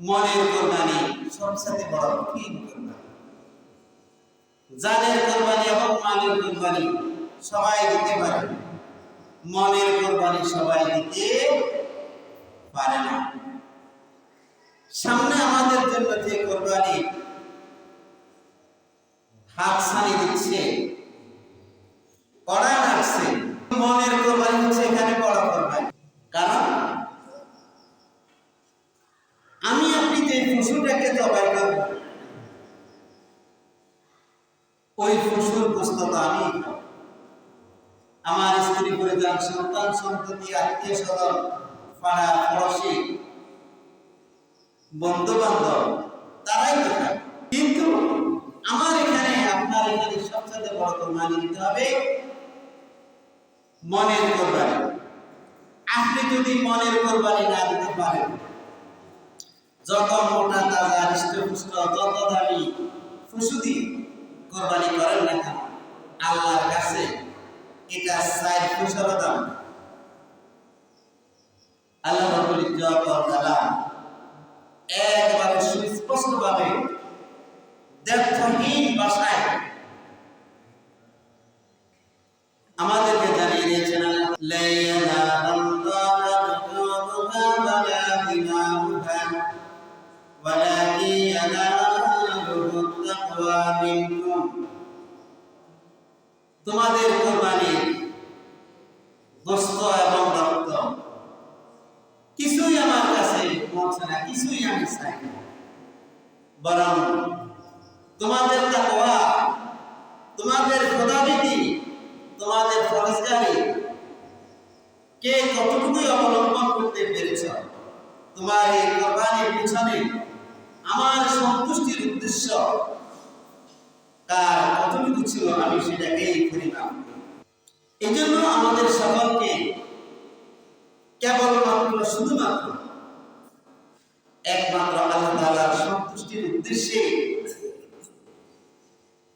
মনের কোরবানি বড় কঠিন কোরবানি। জানের কোরবানি সবাই দিতে পারে। মনের কোরবানি সবাই দিতে পারে না। সামনে আমাদের জন্য যে কোরবানি হাত ছানি দিচ্ছে, কড়া রাখছে, মনের কোরবানি হচ্ছে এখানে বড় কোরবানি কারণ আমি আপনি যে পশুটাকে জবাই করব ওই পশুর বস্তুটা আমি। আমার স্ত্রী পরিবার সন্তান সন্ততি আত্মীয় স্বজন, পাড়া পড়শি বন্ধু বান্ধব তারাই তো কিন্তু আমার এখানে, আপনার এখানে সবচেয়ে বড় কোরবানি দিতে হবে মনের কোরবানি। আপনি যদি মনের কোরবানি না দিতে পারেন যত মোটা তাজা হৃষ্টপুষ্ট দামি দিয়ে কোরবানি করেন না কেন, আল্লাহর কাছে এটা সাইড পয়সারও দাম। আল্লাহ রাব্বুল ইজ্জত জালাল একবারে সুস্পষ্ট ভাবে দ্ব্যর্থহীন ভাষায় আমাদেরকে জানিয়ে দিয়েছেন লা তোমাদের কোরবানি গোস্ত এবং রক্ত। কিছুই আমার কাছে পৌঁছে না, কিছুই আমি চাই বরং তোমাদের তাকওয়া, তোমাদের খোদাবিধি তোমাদের ফরজগারি কে কতটুকুই অবলম্বন করতে পেরেছ, তোমার এই কোরবানির পিছনে আমার সন্তুষ্টির উদ্দেশ্য কার কতটুকু ছিল, আমি সেটাকেই করিলাম এই জন্য আমাদের সকলকে কেবলমাত্র শুধুমাত্র একমাত্র আল্লাহ তাআলার সন্তুষ্টির উদ্দেশ্যে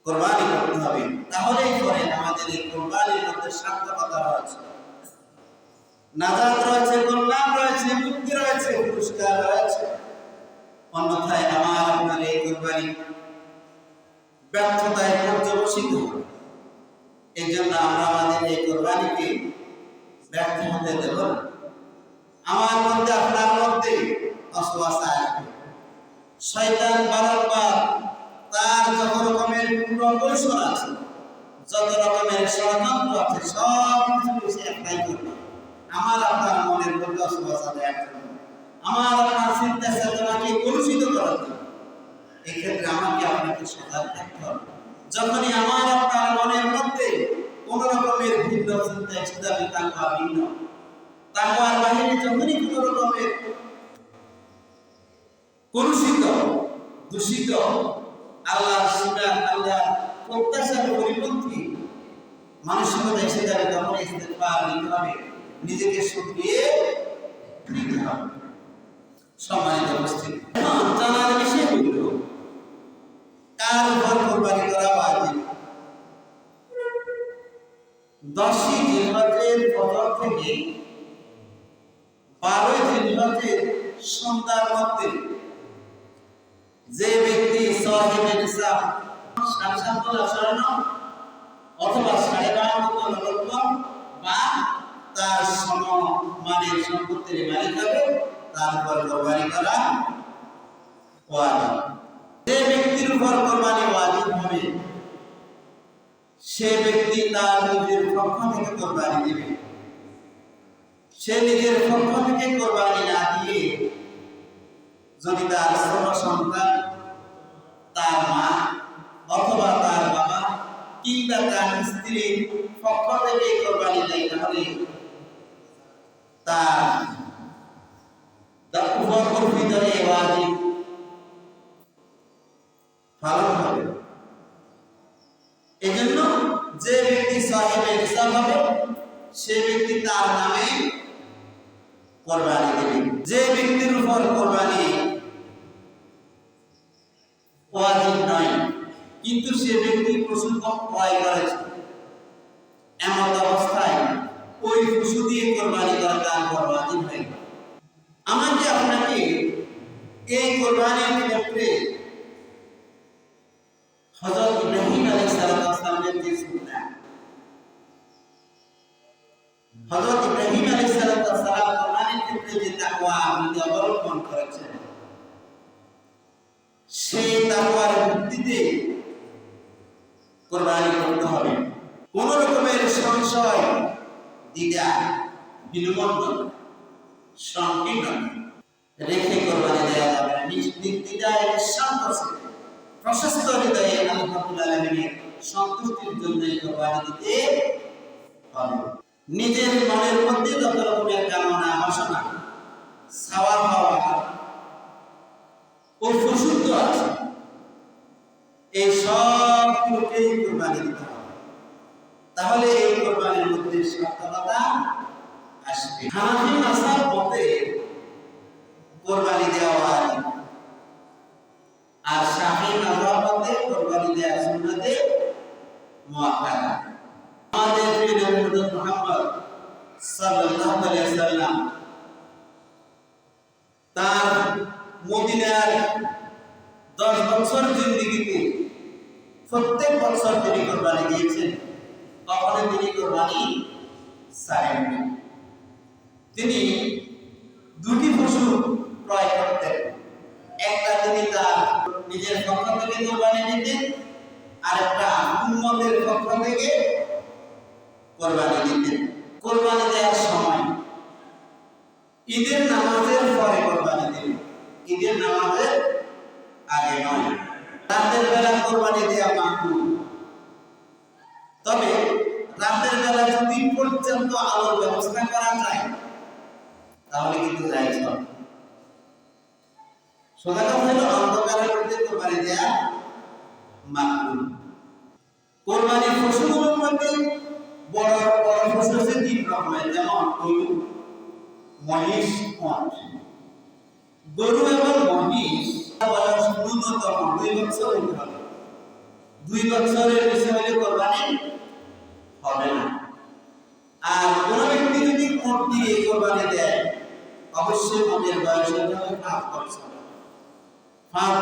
কোরবানি করতে হবে। তাহলেই পরে আমাদের এই কোরবানির মধ্যে সার্থকতা রয়েছে। নাজাত রয়েছে, কল্যাণ রয়েছে, মুক্তি রয়েছে, পুরস্কার রয়েছে। অন্যথায় আমার আপনার এই কোরবানি ব্যর্থতায় পর্যবসিত। এই জন্য আমরা আমাদের এই কোরবানিকে ব্যর্থ হতে দেব আমার মধ্যে, আপনার মধ্যে অসুবাসা আসবে শয়তান বারংবার তার যত রকমের কৌশল আছে, যত রকমের ষড়যন্ত্র আছে, সব কিছু সে একটাই করবে। আমার, আপনার মনের মধ্যে অসুবাসা দেওয়ার আমার, আপনার চিন্তা চেতনাকে কলুষিত করার জন্য। এক্ষেত্রে আমাকে আপনাকে সজাগ থাকতে হবে। যখনই আমার আপনার মনের মধ্যে কোন রকমের ভিন্ন চিন্তা ভিন্ন বাহিরে যখনই কোন রকমের কলুষিত, দূষিত আল্লাহ প্রত্যাশার পরিপন্থী এসে যাবে তখন হবে। নিজেকে শুকিয়ে সম্মানিত উপস্থিতি। জানার কার উপর কোরবানি করা ওয়াজিব দশই জিলহজের ফজর থেকে বারোই জিলহজের সন্ধ্যার মধ্যে যে ব্যক্তি সাহেবে নিসাব সাড়ে সাত আচরণ অথবা সাড়ে বারো লক্ষ বা তার সম মানের সম্পত্তির মালিক হবে, তার উপর কোরবানি করা ওয়াজিব যে ব্যক্তির উপর কোরবানি ওয়াজিব হবে, সে ব্যক্তি তার নিজের পক্ষ থেকে কোরবানি দেবে। সে নিজের পক্ষ থেকে কোরবানি না দিয়ে যদি তার ছোট সন্তান, তার মা অথবা তার বাবা কিংবা তার স্ত্রীর পক্ষ থেকে কোরবানি দেয়, তাহলে তার উপর এই ওয়াজিব পালন হবে। এজন্য যে ব্যক্তি সাহেবে নিসাব হবে, সে ব্যক্তি তার নামে কোরবানি দেবে। যে ব্যক্তির উপর কোরবানি ওয়াজিব নয়, কিন্তু সে ব্যক্তি পশু ক্রয় করেছে। এমন অবস্থায় ওই পশু দিয়ে কোরবানি করা তার উপর হয়ে আমাকে আপনাকে এই কোরবানির ক্ষেত্রে হযরত ইব্রাহিম আলাইহিস যে সুন্নাহ হযরত ইব্রাহিম আলাইহিস সালাম কোরবানির ক্ষেত্রে যে তাকওয়া আপনি অবলম্বন করেছেন, সেই তাকওয়ার ভিত্তিতে কোরবানি করতে হবে। কোন রকমের সংশয়, দ্বিধা বিলম্বন সংকীর্ণ রেখে কোরবানি দেওয়া যাবে না। নির্দ্বিধায় নিঃশান্ত প্রশস্ত হৃদয়ে আল্লাহ রাব্বুল আলামিনের সন্তুষ্টির জন্য কোরবানি দিতে হবে নিজের মনের মধ্যে যত রকমের কামনা, বাসনা ছাওয়া পাওয়া ও প্রশুদ্ধ আছে, এই সবগুলোকেই কোরবানি দিতে হবে। তাহলে এই কোরবানির মধ্যে সার্থকতা আসবে। হানাফি মাসার মতে কোরবানি দেওয়া ওয়াজিব আর শাফি মাযহাব মতে কোরবানি দেওয়া সুন্নতে মুআক্কাদা আমাদের প্রিয় নবী হযরত মুহাম্মদ সাল্লাল্লাহু আলাইহি ওয়াসাল্লাম তার মদিনার 10 বছর জিন্দেগিতে প্রত্যেক বছর তিনি কোরবানি দিয়েছেন কখনো তিনি কোরবানি ছাড়েননি তিনি দুটি পশু ক্রয় করতেন। একটা তিনি তার নিজের পক্ষ থেকে কোরবানি দিতেন আর একটা উম্মতের পক্ষ থেকে কোরবানি দিতেন। কোরবানি দেওয়ার সময় ঈদের নামাজের পরে কোরবানি দিন ঈদের নামাজের আগে নয়। রাতের বেলা কোরবানি দেওয়া মাকরুহ। তবে রাতের বেলা যদি পর্যন্ত আলোর ব্যবস্থা করা যায় তাহলে কিন্তু জায়েজ হবে। সোজা কথা হলো অন্ধকারের মধ্যে কোরবানি দেয়া মাকরুহ। কোরবানির পশুগুলোর মধ্যে বড় বড় পশু হচ্ছে তিন রকমের, যেমন গরু, মহিষ গরু এবং মহিষ ন্যূনতম দুই বছর হবে দুই বছরের বেশি হলে কোরবানি পাঁচ বছর পাঁচ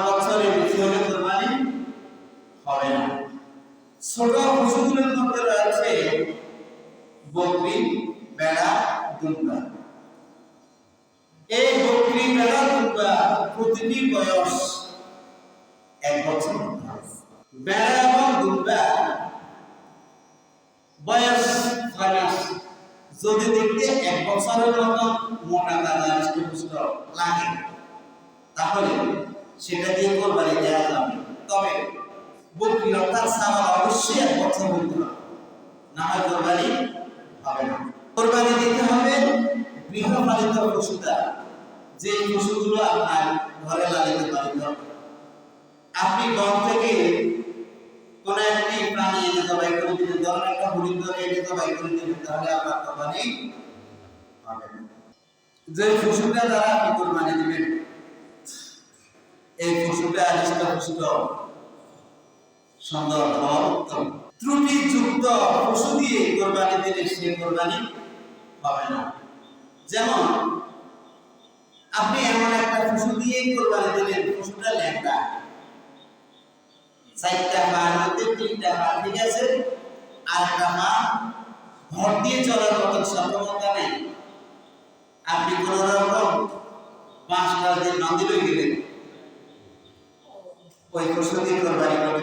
না ছোট পশুগুলোর বকরি বেড়া দুম্বা এই প্রতিটি বয়স, এক বছর বেড়া এবং দুম্বা বয়স ছয় যদি বছরের মতো মোটা দাদা হৃষ্টপুষ্ট লাগে তাহলে সেটা দিয়ে কোরবানি দেওয়া যাবে তবে বকরি সাবার অবশ্যই এক বছর হইতে হবে না হয় কোরবানি হবে না কোরবানি দিতে হবে গৃহপালিত পশু দ্বারা যে পশুগুলো আপনার ঘরে লালিত পালিত আপনি গম থেকে কোন একটি প্রাণী এনে জবাই করে দিলেন ধরেন একটা হরিণ ধরে এনে জবাই করে দিলেন তাহলে আপনার কোরবানি যে পশুটা দ্বারা আপনি কোরবানি দিবেন এই পশুটা হৃষ্টপুষ্ট সুন্দর হওয়া উত্তম। ত্রুটিযুক্ত পশু দিয়ে কোরবানি দিলে সে কোরবানি হবে না। যেমন, আপনি এমন একটা পশু দিয়ে কোরবানি দিলেন, পশুটা ল্যাংটা চারটা পার মধ্যে, তিনটা পা, ঠিক আছে? আর একটা পা ভর দিয়ে চলার মতন সক্ষমতা নেই। আপনি কোন রকম পাঁচটা দিন গেলেন। ওই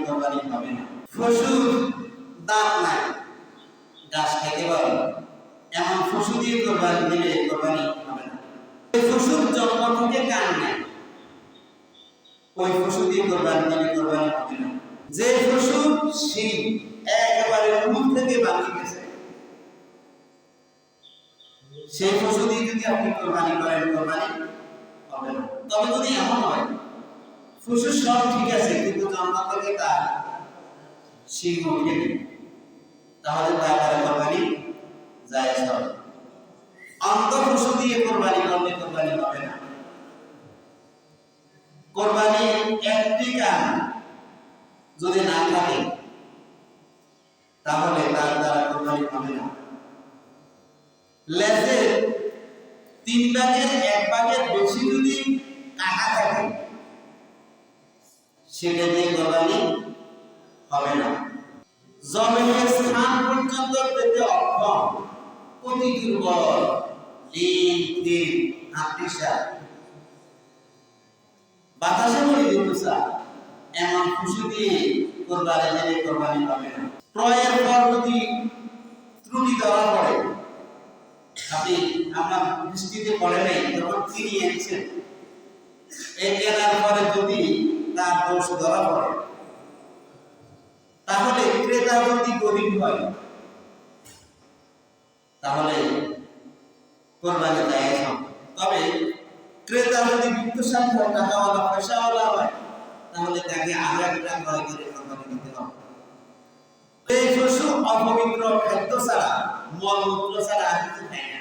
কোরবানি হবে না। দাঁত নাই। পারে এমন দিয়ে দিলে হবে না। ওই জন্ম থেকে কান নাই। ওই দিয়ে দিলে হবে না। যে পশু শিং একেবারে মূল থেকে বাকি গেছে সেই পশু দিয়ে যদি আপনি কোরবানি করেন, কোরবানি হবে না। তবে যদি এমন হয় পশু সব ঠিক আছে, কিন্তু জন্ম থেকে তার শিং ওঠেনি তাহলে তার কোরবানি জায়েজ হবে। অন্ত পশু দিয়ে কোরবানি করলে কোরবানি হবে না। কোরবানি একটি কান যদি না থাকে, তাহলে তার দ্বারা কোরবানি হবে না। লেজের তিন ভাগের এক ভাগের বেশি যদি কাটা থাকে, সেটা দিয়ে কোরবানি হবে না। জমিনের স্থান পর্যন্ত পেতে অক্ষম, অতি দুর্বল বাতাসে এমন খুশি দিয়ে কোরবানি দিলে না। ক্রয়ের পর যদি ত্রুটি ধরা পড়ে আপনি আপনার দৃষ্টিতে পড়ে নেই, যখন তিনি এনেছেন এই কেনার পরে যদি তার দোষ ধরা পড়ে, তাহলে ক্রেতা যদি গরিব হয়, তাহলে কোরবানি দেয় তবে ক্রেতা যদি বিত্তশালী হয়, টাকাওয়ালা, পয়সাওয়ালা হয়, তাহলে তাকে আরও একটা ক্রয় করে কোরবানি দিতে হবে। এই পশু অপবিত্র খাদ্য ছাড়া, মলমূত্র ছাড়া আর কিছু খায় না।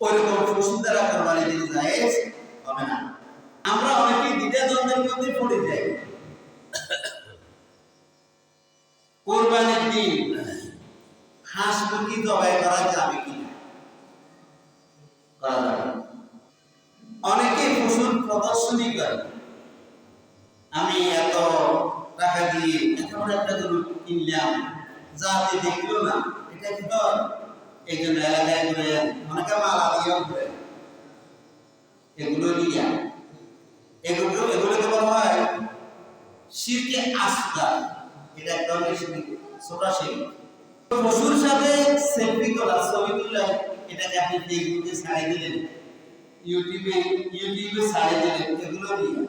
ওইরকম পশু আমরা অনেকেই দ্বিধা দ্বন্দ্বের মধ্যে পড়ে যাই। কোরবানির দিন হাঁস মুরগি জবাই করা যাবে কি না করা যাবে না। অনেকে পশুর প্রদর্শনী করে আমি এত টাকা দিয়ে এত বড় একটা গরু কিনলাম যাতে দেখল না এটা কি হয় এই জন্য এলাকায় ঘুরে অনেকে মালা দিয়েও ঘুরে এগুলো নিয়ে, এগুলো এগুলোকে বলা হয় শিরকে আস্থা এটা এক ধরনের শিরক, ছোটা পশুর সাথে সেলফি তোলা ছবি তুলে এটাকে আপনি ফেসবুকে ছাড়িয়ে দিলেন, ইউটিউবে ইউটিউবে ছাড়িয়ে দিলেন, এগুলো নিয়ে,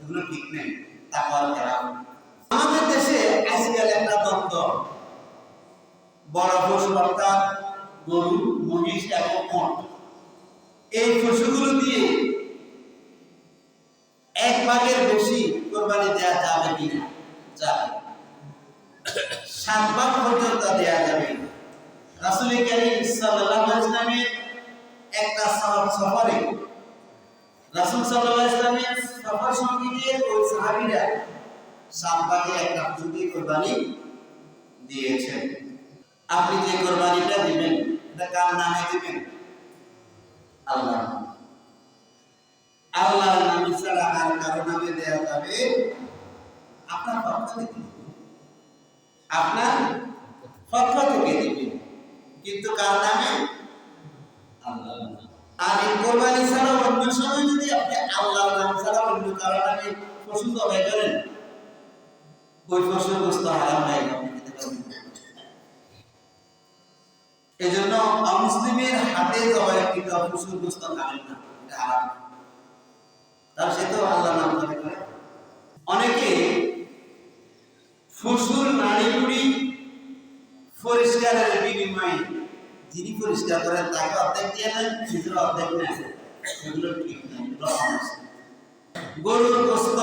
এগুলো ঠিক নেই তারপর খারাপ আমাদের দেশে আজকাল একটা দ্বন্দ্ব বড় পশু অর্থাৎ গরু, মহিষ এবং মঠ এই পশুগুলো দিয়ে এক ভাগের বেশি কোরবানি দেওয়া যাবে কিনা? যাবে। সাত ভাগ পর্যন্ত দেওয়া যাবে রাসূল করিম সাল্লাল্লাহু আলাইহি একটা সফর, রাসূল সাল্লাল্লাহু আলাইহি সফর সঙ্গীদের ওই সাহাবীরা সাত ভাগে একটা পশু কোরবানি দিয়েছেন। আপনি যে কোরবানিটা দিবেন, এটা কার নামে দিবেন? আল্লাহ। আল্লাহর নামে ছাড়া আর কারও নামে দেওয়া যাবে আপনার পক্ষ থেকে। আপনার পক্ষ থেকে দিবেন কিন্তু কার নামে? আল্লাহর নামে। আর এই কোরবানি ছাড়া অন্য সময় যদি আপনি আল্লাহর নাম ছাড়া অন্য কারও নামে পশু জবাই করেন ওই পশুর বস্তু হারাম হয়ে গেল, আপনি খেতে পারবেন না। এজন্য অমুসলিমের হাতে জবাই কৃত পশুর বস্তু খাবেন না হারাম। তার সে তো আল্লাহ নাম করে। অনেকে ফুসুর নাড়িগুড়ি পরিষ্কারের বিনিময়ে যিনি পরিষ্কার করেন, তাকে অর্ধেক দিয়ে দেন নিজের অর্ধেক নেন। এগুলো ঠিক নেই গরুর গোস্ত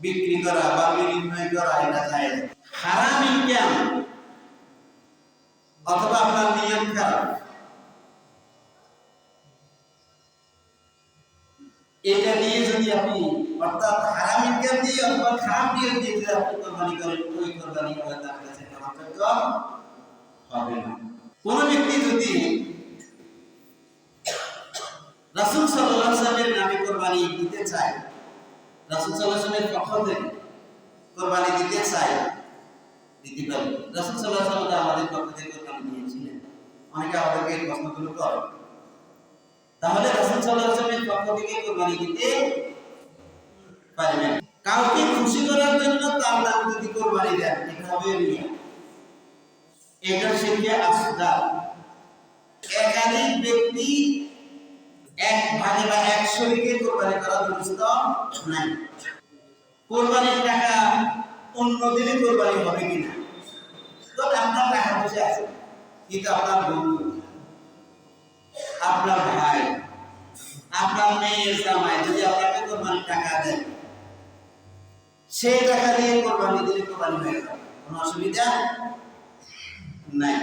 বিক্রি করা বা বিনিময় করা, এটা যায় হারাম ইনকাম অথবা আপনার নিয়ম খারাপ এটা দিয়ে যদি আপনি, অর্থাৎ হারাম ইনকাম দিয়ে অথবা খারাপ নিয়ম দিয়ে যদি আপনি কোরবানি করেন, ওই কোরবানি করে তার কাছে গ্রহণযোগ্য হবে না। কোন ব্যক্তি যদি রাসূল সাল্লাল্লাহু ওয়াসাল্লামের নামে কোরবানি দিতে চায়, রাসূল সাল্লাল্লাহু ওয়াসাল্লামের পক্ষ থেকে কোরবানি দিতে চায়, দিতে পারবে রাসূল সাল্লাল্লাহু আলাইহি ওয়াসাল্লাম আমাদের পক্ষ থেকে অনেকে আমাদেরকে এই প্রশ্নগুলো করে তাহলে রাসূল সাল্লাল্লাহু পক্ষ থেকে কোরবানি দিতে পারবেন। কাউকে খুশি করার জন্য তার নাম যদি কোরবানি দেন এটা এটা শিখে আসদা। একাধিক ব্যক্তি এক ভাগে বা এক শরীকে কোরবানি করা দুরুস্ত নাই। কোরবানির টাকা অন্য দিনে কোরবানি হবে কিনা? তো আপনার টাকা পয়সা আছে। কিন্তু আপনার বন্ধু, আপনার ভাই, আপনার মেয়ের জামাই, যদি আপনাকে কোরবানি টাকা দেয় সেই টাকা দিয়ে কোরবানি দিলে কোরবানি হয়ে যাবে কোনো অসুবিধা নাই।